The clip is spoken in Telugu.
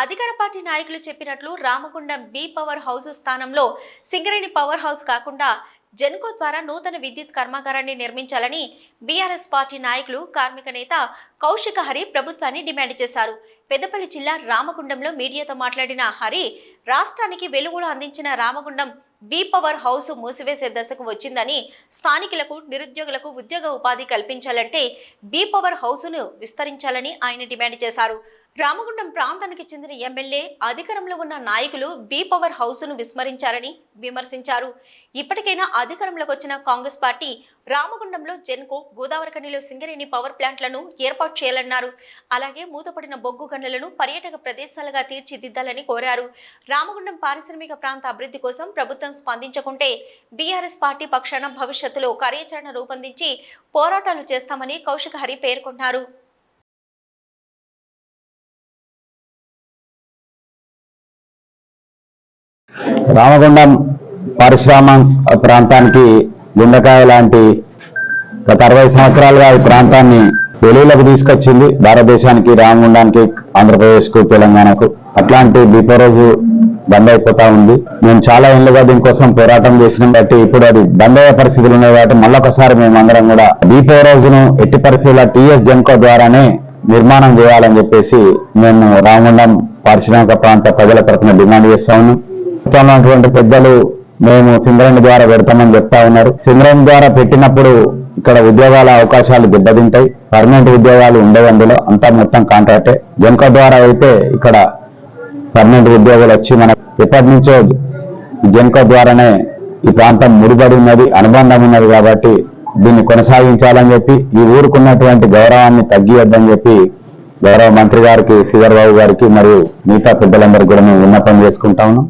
అధికార పార్టీ నాయకులు చెప్పినట్లు రామగుండం బి పవర్ హౌస్ స్థానంలో సింగరేణి పవర్ హౌస్ కాకుండా జెన్కో ద్వారా నూతన విద్యుత్ కర్మాగారాన్ని నిర్మించాలని బీఆర్ఎస్ పార్టీ నాయకులు కార్మిక నేత కౌశిక హరి ప్రభుత్వాన్ని డిమాండ్ చేశారు. పెద్దపల్లి జిల్లా రామగుండంలో మీడియాతో మాట్లాడిన హరి రాష్ట్రానికి వెలుగులు అందించిన రామగుండం బీ పవర్ హౌస్ మూసివేసే దశకు వచ్చిందని స్థానికులకు నిరుద్యోగులకు ఉద్యోగ ఉపాధి కల్పించాలంటే బీ పవర్ హౌస్ను విస్తరించాలని ఆయన డిమాండ్ చేశారు. రామగుండం ప్రాంతానికి చెందిన ఎమ్మెల్యే అధికారంలో ఉన్న నాయకులు బీ పవర్ హౌస్ను విస్మరించారని విమర్శించారు. ఇప్పటికైనా అధికారంలోకి వచ్చిన కాంగ్రెస్ పార్టీ రామగుండంలో జెన్కో గోదావరికనిలో సింగరేణి పవర్ ప్లాంట్లను ఏర్పాటు చేయాలన్నారు. అలాగే మూతపడిన బొగ్గు గనులను పర్యాటక ప్రదేశాలుగా తీర్చిదిద్దాలని కోరారు. రామగుండం పారిశ్రామిక ప్రాంత అభివృద్ధి కోసం ప్రభుత్వం స్పందించకుంటే బీఆర్ఎస్ పార్టీ పక్షాన భవిష్యత్తులో కార్యాచరణ రూపొందించి పోరాటాలు చేస్తామని కౌశిక హరి పేర్కొన్నారు. రామగుండం పరిశ్రమ ప్రాంతానికి గుండెకాయ లాంటి గత అరవై సంవత్సరాలుగా ఈ ప్రాంతాన్ని వెలుగులోకి తీసుకొచ్చింది భారతదేశానికి రామగుండానికి ఆంధ్రప్రదేశ్కు తెలంగాణకు. అట్లాంటి దీప రోజు బంద్ అయిపోతా ఉంది. మేము చాలా ఏళ్ళుగా దీనికోసం పోరాటం చేసిన బట్టి ఇప్పుడు అది బంద్ అయ్యే పరిస్థితులు ఉన్నాయి కాబట్టి మళ్ళొకసారి మేమందరం కూడా దీపో రోజును ఎట్టి పరిస్థితుల టీఎస్ జంకో ద్వారానే నిర్మాణం చేయాలని చెప్పేసి మేము రామగుండం పారిశ్రామిక ప్రాంత ప్రజల తరఫున డిమాండ్ చేస్తా ఉన్నాం. ప్రభుత్వంలో ఉన్నటువంటి పెద్దలు మేము సింగరేణి ద్వారా పెడతామని చెప్తా ఉన్నారు. సింగరేణి ద్వారా పెట్టినప్పుడు ఇక్కడ ఉద్యోగాల అవకాశాలు దెబ్బతింటాయి. పర్మనెంట్ ఉద్యోగాలు ఉండవు అందులో. అంతా మొత్తం కాంట్రాక్టే. జంక ద్వారా అయితే ఇక్కడ పర్మనెంట్ ఉద్యోగాలు వచ్చి మన ఎప్పటి నుంచో జంక ద్వారానే ఈ ప్రాంతం ముడిపడి ఉన్నది అనుబంధం ఉన్నది కాబట్టి దీన్ని కొనసాగించాలని చెప్పి ఈ ఊరుకున్నటువంటి గౌరవాన్ని తగ్గియొద్దని చెప్పి గౌరవ మంత్రి గారికి శ్రీధర్ బాబు గారికి మరియు మిగతా పెద్దలందరికీ కూడా మేము విన్నపం చేసుకుంటా ఉన్నాం.